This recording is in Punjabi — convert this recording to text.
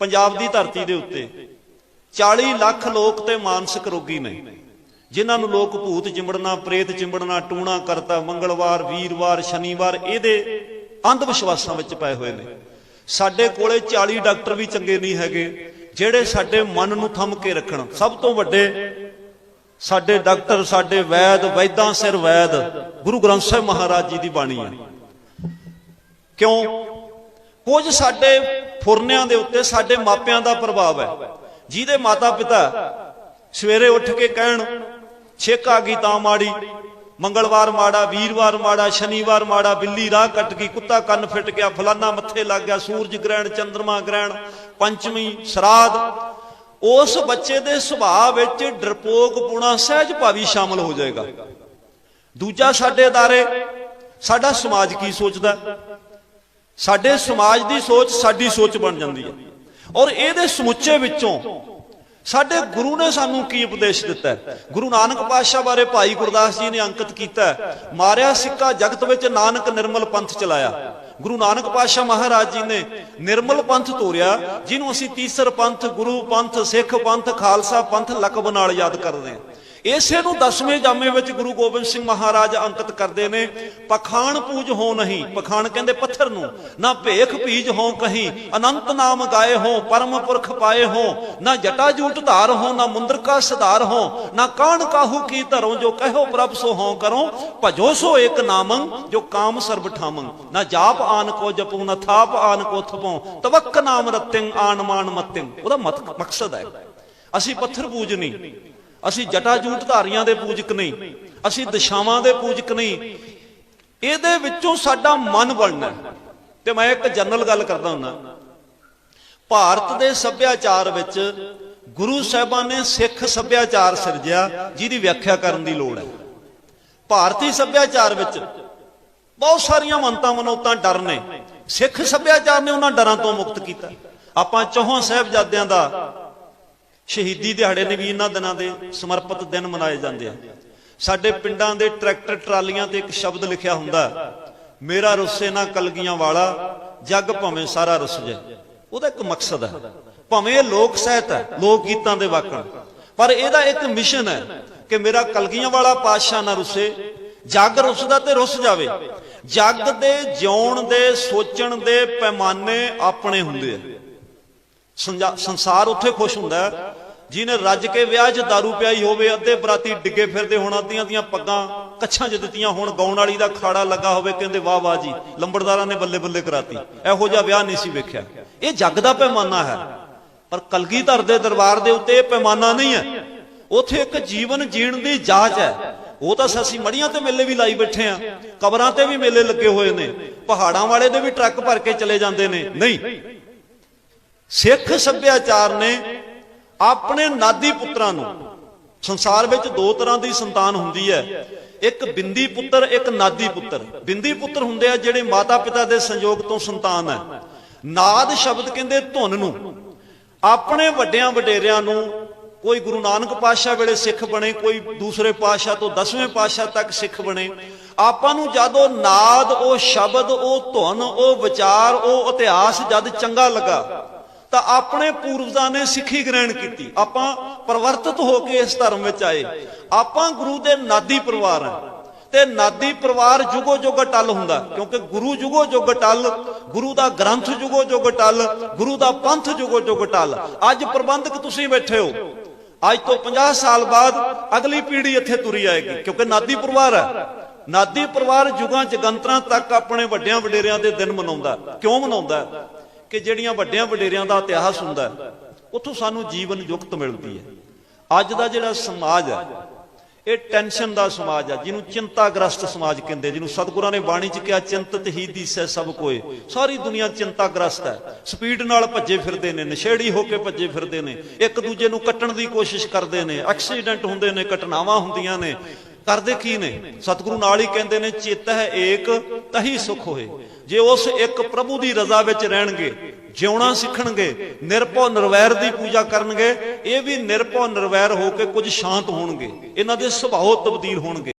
ਪੰਜਾਬ ਦੀ ਧਰਤੀ ਦੇ ਉੱਤੇ 40 ਲੱਖ ਲੋਕ ਤੇ ਮਾਨਸਿਕ ਰੋਗੀ ਨੇ, ਜਿਨ੍ਹਾਂ ਨੂੰ ਲੋਕ ਭੂਤ ਚਿੰਬੜਨਾ, ਪ੍ਰੇਤ ਚਿੰਬੜਨਾ, ਟੂਣਾ ਕਰਤਾ, ਮੰਗਲਵਾਰ, ਵੀਰਵਾਰ, ਸ਼ਨੀਵਾਰ, ਇਹਦੇ ਅੰਧ ਵਿਸ਼ਵਾਸਾਂ ਵਿੱਚ ਪਏ ਹੋਏ ਨੇ। ਸਾਡੇ ਕੋਲੇ 40 ਡਾਕਟਰ ਵੀ ਚੰਗੇ ਨਹੀਂ ਹੈਗੇ, ਜਿਹੜੇ ਸਾਡੇ ਮਨ ਨੂੰ ਥੰਮ ਕੇ ਰੱਖਣ। ਸਭ ਤੋਂ ਵੱਡੇ ਸਾਡੇ ਡਾਕਟਰ, ਸਾਡੇ ਵੈਦ, ਵੈਦਾਂ ਸਿਰ ਵੈਦ, ਗੁਰੂ ਗ੍ਰੰਥ ਸਾਹਿਬ ਮਹਾਰਾਜ ਜੀ ਦੀ ਬਾਣੀ ਹੈ ਕਿਉਂ? ਕੁਝ ਸਾਡੇ ਫੁਰਨਿਆਂ ਦੇ ਉੱਤੇ ਸਾਡੇ ਮਾਪਿਆਂ ਦਾ ਪ੍ਰਭਾਵ ਹੈ। ਜਿਹਦੇ ਮਾਤਾ ਪਿਤਾ ਸਵੇਰੇ ਉੱਠ ਕੇ ਕਹਿਣ, ਛੇਕ ਆ ਗਈ ਤਾਂ ਮਾੜੀ। ਮੰਗਲਵਾਰ ਮਾੜਾ, ਵੀਰਵਾਰ ਮਾੜਾ, ਸ਼ਨੀਵਾਰ ਮਾੜਾ, ਬਿੱਲੀ ਰਾਹ ਕੱਟ ਗਈ, ਕੁੱਤਾ ਕੰਨ ਫਿੱਟ ਗਿਆ, ਫਲਾਨਾ ਮੱਥੇ ਲੱਗ ਗਿਆ, ਸੂਰਜ ਗ੍ਰਹਿਣ, ਚੰਦਰਮਾ ਗ੍ਰਹਿਣ, ਪੰਚਮੀ, ਸਰਾਧ। ਉਸ ਬੱਚੇ ਦੇ ਸੁਭਾਅ ਵਿੱਚ ਡਰਪੋਕ ਪੁਣਾ ਸਹਿਜ ਭਾਵੀ ਸ਼ਾਮਲ ਹੋ ਜਾਏਗਾ। ਦੂਜਾ ਸਾਡੇ ਦਾਰੇ ਸਾਡਾ ਸਮਾਜ ਕੀ ਸੋਚਦਾ? ਸਾਡੇ ਸਮਾਜ ਦੀ ਸੋਚ ਸਾਡੀ ਸੋਚ ਬਣ ਜਾਂਦੀ ਹੈ। ਔਰ ਇਹਦੇ ਸਮੁੱਚੇ ਵਿੱਚੋਂ ਸਾਡੇ ਗੁਰੂ ਨੇ ਸਾਨੂੰ ਕੀ ਉਪਦੇਸ਼ ਦਿੱਤਾ ਗੁਰੂ ਨਾਨਕ ਪਾਤਸ਼ਾਹ ਬਾਰੇ ਭਾਈ ਗੁਰਦਾਸ ਜੀ ਨੇ ਅੰਕਿਤ ਕੀਤਾ ਮਾਰਿਆ ਸਿੱਕਾ ਜਗਤ ਵਿੱਚ ਨਾਨਕ ਨਿਰਮਲ ਪੰਥ ਚਲਾਇਆ। ਗੁਰੂ ਨਾਨਕ ਪਾਤਸ਼ਾਹ ਮਹਾਰਾਜ ਜੀ ਨੇ ਨਿਰਮਲ ਪੰਥ ਤੋਰਿਆ, ਜਿਹਨੂੰ ਅਸੀਂ ਤੀਸਰ ਪੰਥ, ਗੁਰੂ ਪੰਥ, ਸਿੱਖ ਪੰਥ, ਖਾਲਸਾ ਪੰਥ ਲਕਬ ਨਾਲ ਯਾਦ ਕਰਦੇ ਹਾਂ। ਇਸੇ ਨੂੰ ਦਸਵੇਂ ਜਾਮੇ ਵਿੱਚ ਗੁਰੂ ਗੋਬਿੰਦ ਸਿੰਘ ਮਹਾਰਾਜ ਅੰਕਿਤ ਕਰਦੇ ਨੇ, ਪਖਾਣ ਪੂਜ ਹੋ ਨਹੀਂ, ਪਖਾਣ ਕਹਿੰਦੇ ਪੱਥਰ ਨੂੰ, ਨਾ ਭੇਖ ਭੀਜ ਹੋ ਕਹੀਂ, ਅਨੰਤ ਨਾਮ ਗਾਏ ਹੋ, ਪਰਮ ਪੁਰਖ ਪਾਏ ਹੋ, ਨਾ ਜਟਾ ਜੂਟ ਧਾਰ ਹੋ, ਨਾ ਮੁੰਦਰ ਕਾ ਸਦਾਰ ਹੋ, ਨਾ ਕਾਣ ਕਾਹੂ ਕੀ ਧਰੋ, ਜੋ ਕਹਿਓ ਪ੍ਰਭ ਸੋ ਹੋ ਕਰੋ, ਭਜੋ ਸੋ ਇੱਕ ਨਾਮੰ, ਜੋ ਕਾਮ ਸਰਬ ਠਾਮੰ, ਨਾ ਜਾਪ ਆਨ ਕੋ ਜਪੂ, ਨਾ ਥਾਪ ਆਨ ਕੋ ਥਪੋ, ਤਵੱਕ ਨਾਮ ਰਤਿੰ, ਆਨ ਮਾਨ ਮਤਿੰ, ਉਹਦਾ ਮਤ- ਮਕਸਦ ਹੈ। ਅਸੀਂ ਪੱਥਰ ਪੂਜ ਨਹੀਂ ਅਸੀਂ ਜਟਾ ਜੂਟ ਧਾਰੀਆਂ ਦੇ ਪੂਜਕ ਨਹੀਂ, ਅਸੀਂ ਦਿਸ਼ਾਵਾਂ ਦੇ ਪੂਜਕ ਨਹੀਂ। ਇਹਦੇ ਵਿੱਚੋਂ ਸਾਡਾ ਮਨ ਬਣਨਾ ਹੈ। ਤੇ ਮੈਂ ਇੱਕ ਜਨਰਲ ਗੱਲ ਕਰਦਾ ਹੁੰਦਾ। ਭਾਰਤ ਦੇ ਸੱਭਿਆਚਾਰ ਵਿੱਚ ਗੁਰੂ ਸਾਹਿਬਾਨ ਨੇ ਸਿੱਖ ਸੱਭਿਆਚਾਰ ਸਿਰਜਿਆ, ਜਿਹਦੀ ਵਿਆਖਿਆ ਕਰਨ ਦੀ ਲੋੜ ਹੈ। ਭਾਰਤੀ ਸੱਭਿਆਚਾਰ ਵਿੱਚ ਬਹੁਤ ਸਾਰੀਆਂ ਮੰਤਾਂ ਮਨੋਤਾਂ ਡਰ ਨੇ। ਸਿੱਖ ਸੱਭਿਆਚਾਰ ਨੇ ਉਹਨਾਂ ਡਰਾਂ ਤੋਂ ਮੁਕਤ ਕੀਤਾ। ਆਪਾਂ ਚੌਹਾਂ ਸਾਹਿਬਜ਼ਾਦਿਆਂ ਦਾ ਸ਼ਹੀਦੀ ਦਿਹਾੜੇ ਨੇ ਵੀ ਇਹਨਾਂ ਦਿਨਾਂ ਦੇ ਸਮਰਪਿਤ ਦਿਨ ਮਨਾਏ ਜਾਂਦੇ ਆ। ਸਾਡੇ ਪਿੰਡਾਂ ਦੇ ਟਰੈਕਟਰ ਟਰਾਲੀਆਂ ਤੇ ਇੱਕ ਸ਼ਬਦ ਲਿਖਿਆ ਹੁੰਦਾ ਮੇਰਾ ਰੁੱਸੇ ਨਾ ਕਲਗੀਆਂ ਵਾਲਾ, ਜੱਗ ਭਾਵੇਂ ਸਾਰਾ ਰੁੱਸ ਜਾਏ। ਉਹਦਾ ਇੱਕ ਮਕਸਦ ਹੈ। ਭਾਵੇਂ ਇਹ ਲੋਕ ਸਾਹਿਤ ਹੈ, ਲੋਕ ਗੀਤਾਂ ਦੇ ਵਾਕਣ, ਪਰ ਇਹਦਾ ਇੱਕ ਮਿਸ਼ਨ ਹੈ ਕਿ ਮੇਰਾ ਕਲਗੀਆਂ ਵਾਲਾ ਪਾਤਸ਼ਾਹ ਨਾ ਰੁੱਸੇ, ਜੱਗ ਰੁੱਸਦਾ ਤੇ ਰੁੱਸ ਜਾਵੇ। ਜੱਗ ਦੇ ਜਿਉਣ ਦੇ, ਸੋਚਣ ਦੇ ਪੈਮਾਨੇ ਆਪਣੇ ਹੁੰਦੇ ਆ। ਸੰਸਾਰ ਉੱਥੇ ਖੁਸ਼ ਹੁੰਦਾ ਜਿਹਨੇ ਰੱਜ ਕੇ ਵਿਆਹ 'ਚ दारू ਪਿਆਈ ਹੋਵੇ, ਅੱਧੇ ਬਰਾਤੀ ਡਿੱਗੇ ਫਿਰਦੇ ਹੋਣ, ਅੱਧੀਆਂ ਦੀਆਂ ਪੱਗਾਂ ਕੱਛਾਂ 'ਚ ਦਿੱਤੀਆਂ ਹੁਣ, ਗਾਉਣ ਵਾਲੀ ਦਾ ਖਾੜਾ ਲੱਗਾ ਹੋਵੇ, ਕਹਿੰਦੇ, ਵਾਹ ਵਾਹ ਜੀ, ਲੰਬੜਦਾਰਾਂ ਨੇ ਬੱਲੇ ਬੱਲੇ ਕਰਾਤੀ। ਇਹੋ ਜਿਹਾ ਵਿਆਹ ਨਹੀਂ ਸੀ ਵੇਖਿਆ। ਇਹ ਜੱਗ ਦਾ ਪੈਮਾਨਾ ਹੈ। ਪਰ ਕਲਗੀਧਰ ਦੇ ਦਰਬਾਰ ਦੇ ਉੱਤੇ ਇਹ ਪੈਮਾਨਾ ਨਹੀਂ ਹੈ। ਉੱਥੇ ਇੱਕ ਜੀਵਨ ਜੀਣ ਦੀ ਜਾਚ ਹੈ। ਉਹ ਤਾਂ ਅਸੀਂ ਮੜੀਆਂ ਤੇ ਮੇਲੇ ਵੀ ਲਾਈ ਬੈਠੇ ਆ ਕਬਰਾਂ ਤੇ ਵੀ ਮੇਲੇ ਲੱਗੇ ਹੋਏ ਨੇ। ਪਹਾੜਾਂ ਵਾਲੇ ਦੇ ਵੀ ਟਰੱਕ ਭਰ ਕੇ ਚਲੇ ਜਾਂਦੇ ਨੇ। ਨਹੀਂ ਸਿੱਖ ਸੱਭਿਆਚਾਰ ਨੇ ਆਪਣੇ ਨਾਦੀ ਪੁੱਤਰਾਂ ਨੂੰ, ਸੰਸਾਰ ਵਿੱਚ ਦੋ ਤਰ੍ਹਾਂ ਦੀ ਸੰਤਾਨ ਹੁੰਦੀ ਹੈ। ਇੱਕ ਬਿੰਦੀ ਪੁੱਤਰ, ਇੱਕ ਨਾਦੀ ਪੁੱਤਰ। ਬਿੰਦੀ ਪੁੱਤਰ ਹੁੰਦੇ ਆ ਜਿਹੜੇ ਮਾਤਾ ਪਿਤਾ ਦੇ ਸੰਯੋਗ ਤੋਂ ਸੰਤਾਨ ਹੈ। ਨਾਦ ਸ਼ਬਦ ਕਹਿੰਦੇ ਧੁਨ ਨੂੰ। ਆਪਣੇ ਵੱਡਿਆਂ ਵਡੇਰਿਆਂ ਨੂੰ ਕੋਈ ਗੁਰੂ ਨਾਨਕ ਪਾਤਸ਼ਾਹ ਵੇਲੇ ਸਿੱਖ ਬਣੇ, ਕੋਈ ਦੂਸਰੇ ਪਾਤਸ਼ਾਹ ਤੋਂ 10ਵੇਂ ਪਾਤਸ਼ਾਹ ਤੱਕ ਸਿੱਖ ਬਣੇ। ਆਪਾਂ ਨੂੰ ਜਦ ਉਹ ਨਾਦ, ਉਹ ਸ਼ਬਦ, ਉਹ ਧੁਨ, ਉਹ ਵਿਚਾਰ, ਉਹ ਇਤਿਹਾਸ ਜਦ ਚੰਗਾ ਲੱਗਾ ਤਾਂ ਆਪਣੇ ਪੂਰਵਜਾਂ ਨੇ ਸਿੱਖੀ ਗ੍ਰਹਿਣ ਕੀਤੀ। ਆਪਾਂ ਪਰਿਵਰਤਿਤ ਹੋ ਕੇ ਇਸ ਧਰਮ ਵਿੱਚ ਆਏ। ਆਪਾਂ ਗੁਰੂ ਦੇ ਨਾਦੀ ਪਰਿਵਾਰ ਹਾਂ। ਤੇ ਨਾਦੀ ਪਰਿਵਾਰ ਜੁਗੋ ਜੁਗ ਟਲ ਹੁੰਦਾ, ਕਿਉਂਕਿ ਗੁਰੂ ਜੁਗੋ ਜੁਗ ਟਲ ਗੁਰੂ ਦਾ ਗ੍ਰੰਥ ਜੁਗੋ ਜੁਗ ਟਲ ਗੁਰੂ ਦਾ ਪੰਥ ਜੁਗੋ ਜੁਗ ਟਲ ਅੱਜ ਪ੍ਰਬੰਧਕ ਤੁਸੀਂ ਬੈਠੇ ਹੋ। ਅੱਜ ਤੋਂ 50 ਸਾਲ ਬਾਅਦ ਅਗਲੀ ਪੀੜ੍ਹੀ ਇੱਥੇ ਤੁਰੀ ਆਏਗੀ, ਕਿਉਂਕਿ ਨਾਦੀ ਪਰਿਵਾਰ ਹੈ। ਨਾਦੀ ਪਰਿਵਾਰ ਜੁਗਾਂ ਜਗੰਤਰਾਂ ਤੱਕ ਆਪਣੇ ਵੱਡਿਆਂ ਵਡੇਰਿਆਂ ਦੇ ਦਿਨ ਮਨਾਉਂਦਾ। ਕਿਉਂ ਮਨਾਉਂਦਾ? ਕਿ ਜਿਹੜੀਆਂ ਵੱਡਿਆਂ ਵਡੇਰਿਆਂ ਦਾ ਇਤਿਹਾਸ ਹੁੰਦਾ ਉੱਥੋਂ ਸਾਨੂੰ ਜੀਵਨ ਯੁਕਤ ਮਿਲਦੀ ਹੈ। ਅੱਜ ਦਾ ਜਿਹੜਾ ਸਮਾਜ ਹੈ, ਇਹ ਟੈਨਸ਼ਨ ਦਾ ਸਮਾਜ ਆ ਜਿਹਨੂੰ ਚਿੰਤਾਗ੍ਰਸਤ ਸਮਾਜ ਕਹਿੰਦੇ, ਜਿਹਨੂੰ ਸਤਿਗੁਰਾਂ ਨੇ ਬਾਣੀ ਚ ਕਿਹਾ, ਚਿੰਤਤ ਹੀ ਦੀਸੈ ਸਭ ਕੋਏ। ਸਾਰੀ ਦੁਨੀਆ ਚਿੰਤਾਗ੍ਰਸਤ ਹੈ। ਸਪੀਡ ਨਾਲ ਭੱਜੇ ਫਿਰਦੇ ਨੇ, ਨਸ਼ੇੜੀ ਹੋ ਕੇ ਭੱਜੇ ਫਿਰਦੇ ਨੇ, ਇੱਕ ਦੂਜੇ ਨੂੰ ਕੱਟਣ ਦੀ ਕੋਸ਼ਿਸ਼ ਕਰਦੇ ਨੇ, ਐਕਸੀਡੈਂਟ ਹੁੰਦੇ ਨੇ, ਘਟਨਾਵਾਂ ਹੁੰਦੀਆਂ ਨੇ। ਕਰਦੇ ਕੀ ਨੇ? ਸਤਿਗੁਰੂ ਨਾਲ ਹੀ ਕਹਿੰਦੇ ਨੇ, ਚਿੱਤ ਹੈ ਏਕ, ਤਹੀ ਸੁਖ ਹੋਏ। ਜੇ ਉਸ ਇੱਕ ਪ੍ਰਭੂ ਦੀ ਰਜ਼ਾ ਵਿੱਚ ਰਹਿਣਗੇ ਜਿਉਣਾ ਸਿੱਖਣਗੇ, ਨਿਰਭਉ ਨਿਰਵੈਰ ਦੀ ਪੂਜਾ ਕਰਨਗੇ, ਇਹ ਵੀ ਨਿਰਭਉ ਨਿਰਵੈਰ ਹੋ ਕੇ ਕੁਝ ਸ਼ਾਂਤ ਹੋਣਗੇ, ਇਹਨਾਂ ਦੇ ਸੁਭਾਅ ਤਬਦੀਲ ਹੋਣਗੇ।